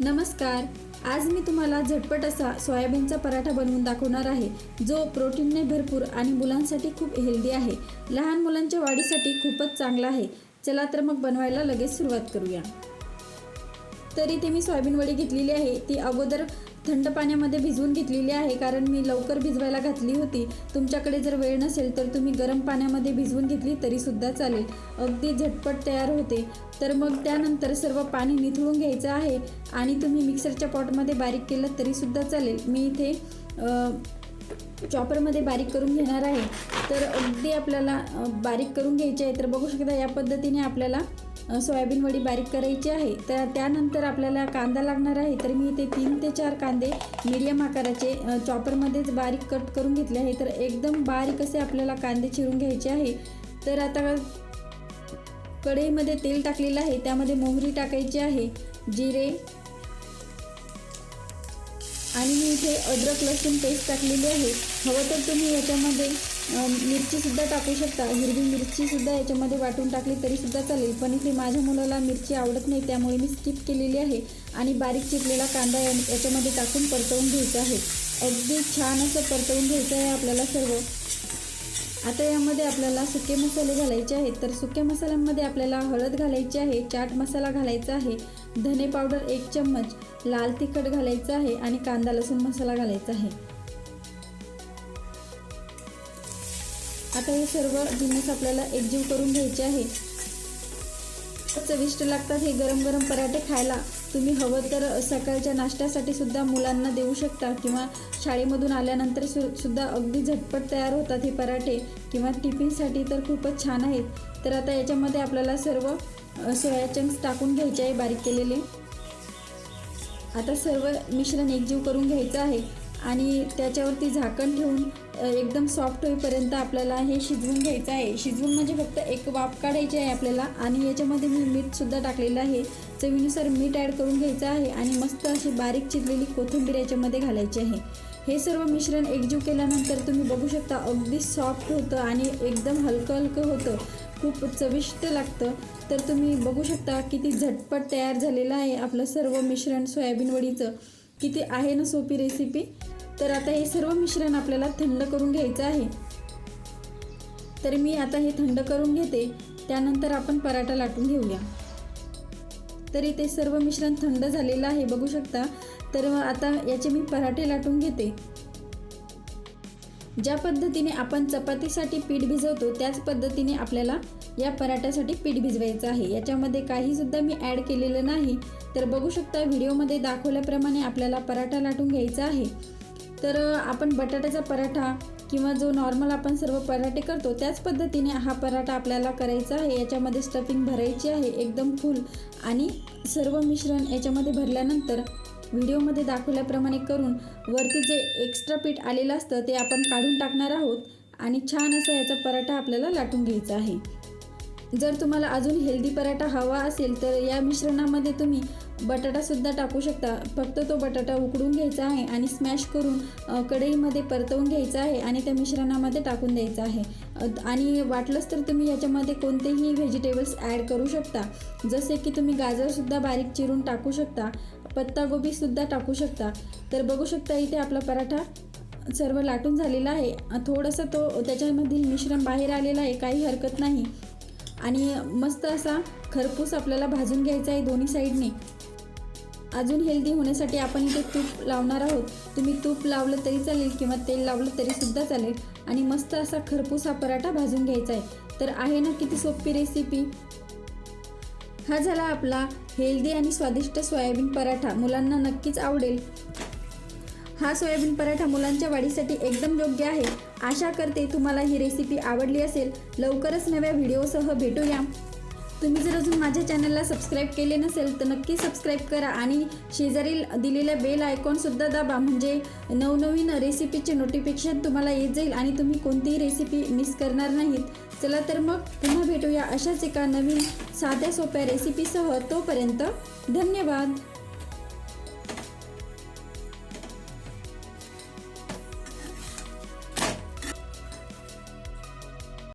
नमस्कार. आज मी तुम्हाला झटपट असा सोयाबीनचा पराठा बनवून दाखवणार आहे जो प्रोटीनने भरपूर आणि मुलांसाठी खूप हेल्दी आहे. लहान मुलांच्या वाढीसाठी खूपच चांगला आहे. चला तर मग बनवायला लगेच सुरुवात करूया. तर इथे मी सोयाबीन वडी घेतलेली आहे ती अगोदर थंड पाण्यामध्ये भिजवून घेतलेली आहे कारण मी लवकर भिजवायला घातली होती. तुमच्याकडे जर वेळ नसेल तर तुम्ही गरम पाण्यामध्ये भिजवून घेतली तरीसुद्धा चालेल. अगदी झटपट तयार होते. तर मग त्यानंतर सर्व पाणी निथळून घ्यायचं आहे आणि तुम्ही मिक्सरच्या पॉटमध्ये बारीक केलं तरीसुद्धा चालेल. मी इथे चॉपरमध्ये बारीक करून घेणार आहे. तर अगदी आपल्याला बारीक करून घ्यायचे आहे तर बघू शकता या पद्धतीने आपल्याला सोयाबीन वडी बारीक करायची आहे. तर त्यानंतर आपल्याला कांदा लागणार आहे तर मी इथे तीन ते चार कांदे मीडियम आकाराचे चॉपरमध्येच बारीक कट करून घेतले आहे. तर एकदम बारीक असे आपल्याला कांदे चिरून घ्यायचे आहे. तर आता कढईमध्ये तेल टाकलेलं आहे त्यामध्ये मोहरी टाकायची आहे जिरे आणि मी इथे अद्रक लसूण पेस्ट टाकलेली आहे. हवं तर तुम्ही याच्यामध्ये मिरचीसुद्धा टाकू शकता. हिरवी मिरचीसुद्धा याच्यामध्ये वाटून टाकली तरीसुद्धा चालेल. पण इथे माझ्या मुलाला मिरची आवडत नाही त्यामुळे मी स्किप केलेली आहे. आणि बारीक चिरलेला कांदा याच्यामध्ये टाकून परतवून घ्यायचा आहे. अगदी छान असं परतवून घ्यायचं आहे आपल्याला सर्व. आता यामध्ये आपल्याला सुके मसाले घालायचे आहेत. तर सुक्या मसाल्यांमध्ये आपल्याला हळद घालायची आहे चाट मसाला घालायचा आहे. धने पावडर एक चम्मच लाल तिखट घालायचं आहे आणि कांदा लसूण मसाला घालायचा आहे. आता हे सर्व जिन्नस आपल्याला एकजीव करून घ्यायचे आहे. चविष्ट लागतात हे गरम गरम पराठे खायला. तुम्ही हवं तर सकाळच्या नाश्त्यासाठी सुद्धा मुलांना देऊ शकता किंवा शाळेमधून आल्यानंतर सु सुद्धा अगदी झटपट तयार होतात हे पराठे किंवा टिफिनसाठी तर खूपच छान आहेत. तर आता याच्यामध्ये आपल्याला सर्व सोया चंक्स टाकून घ्यायचे आहे बारीक केलेले. आता सर्व मिश्रण एकजीव करून घ्यायचं आहे. आणि त्याच्यावरती झाकण ठेवून एकदम सॉफ्ट होईपर्यंत आपल्याला हे शिजवून घ्यायचं आहे. शिजवून म्हणजे फक्त एक वाफ काढायची आहे आपल्याला आणि याच्यामध्ये मी मीठसुद्धा टाकलेलं आहे. चवीनुसार मीठ ॲड करून घ्यायचं आहे आणि मस्त अशी बारीक चिरलेली कोथिंबीर याच्यामध्ये घालायची आहे. हे सर्व मिश्रण एकजीव केल्यानंतर तुम्ही बघू शकता अगदी सॉफ्ट होतं आणि एकदम हलकं हलकं होतं. खूप चविष्ट लागतं. तर तुम्ही बघू शकता किती झटपट तयार झालेलं आहे आपलं सर्व मिश्रण सोयाबीन वडीचं. किती आहे ना सोपी रेसिपी तर आता हे सर्व मिश्रण आपल्याला थंड करून घ्यायचं आहे. तर मी आता हे थंड करून घेते त्यानंतर आपण पराठा लाटून घेऊया. तरी ते सर्व मिश्रण थंड झालेलं आहे बघू शकता. तर आता याचे मी पराठे लाटून घेते. ज्या पद्धतीने आपण चपातीसाठी पीठ भिजवतो त्याच पद्धतीने आपल्याला या पराठ्यासाठी पीठ भिजवायचं आहे. याच्यामध्ये काहीसुद्धा मी ॲड केलेलं नाही. तर बघू शकता व्हिडिओमध्ये दाखवल्याप्रमाणे आपल्याला पराठा लाटून घ्यायचा आहे. तर आपण बटाट्याचा पराठा किंवा जो नॉर्मल आपण सर्व पराठे करतो त्याच पद्धतीने हा पराठा आपल्याला करायचा आहे. याच्यामध्ये स्टफिंग भरायची आहे एकदम फुल आणि सर्व मिश्रण याच्यामध्ये भरल्यानंतर व्हिडिओमध्ये दाखवल्याप्रमाणे करून वरती जे एक्स्ट्रा पीठ आलेलं असतं ते आपण काढून टाकणार आहोत. आणि छान असा याचा पराठा आपल्याला लाटून घ्यायचा आहे. जर तुम्हाला अजून हेल्दी पराठा हवा असेल तर या मिश्रणामध्ये तुम्ही बटाटासुद्धा टाकू शकता. फक्त तो बटाटा उकडून घ्यायचा आहे आणि स्मॅश करून कढईमध्ये परतवून घ्यायचा आहे आणि त्या मिश्रणामध्ये टाकून द्यायचा आहे. आणि वाटलंच तर तुम्ही याच्यामध्ये कोणतेही व्हेजिटेबल्स ॲड करू शकता. जसे की तुम्ही गाजरसुद्धा बारीक चिरून टाकू शकता पत्तागोबीसुद्धा टाकू शकता. तर बघू शकता इथे आपला पराठा सर्व लाटून झालेला आहे. थोडंसं तो त्याच्यामधील मिश्रण बाहेर आलेलं आहे काही हरकत नाही. आणि मस्त असा खरपूस आपल्याला भाजून घ्यायचा आहे दोन्ही साईडने. अजून हेल्दी होण्यासाठी आपण इथे तूप लावणार आहोत. तुम्ही तूप लावलं तरी चालेल किंवा तेल लावलं तरीसुद्धा चालेल. आणि मस्त असा खरपूस हा पराठा भाजून घ्यायचा आहे. तर आहे ना किती सोपी रेसिपी हा झाला आपला हेल्दी आणि स्वादिष्ट सोयाबीन पराठा. मुलांना नक्कीच आवडेल. हा सोयाबीन पराठा मुलांच्या वाढीसाठी एकदम योग्य आहे. आशा करते तुम्हाला ही रेसिपी आवडली असेल. लवकरच नव्या व्हिडिओसह भेटूया. तुम्ही जर अजून माझ्या चॅनलला सबस्क्राईब केले नसेल तर नक्की सबस्क्राईब करा आणि शेजारील दिलेल्या बेल आयकॉनसुद्धा दाबा. म्हणजे नवनवीन रेसिपीचे नोटिफिकेशन तुम्हाला येत जाईल आणि तुम्ही कोणतीही रेसिपी मिस करणार नाहीत. चला तर मग पुन्हा भेटूया अशाच एका नवीन साध्या सोप्या रेसिपीसह तोपर्यंत धन्यवाद.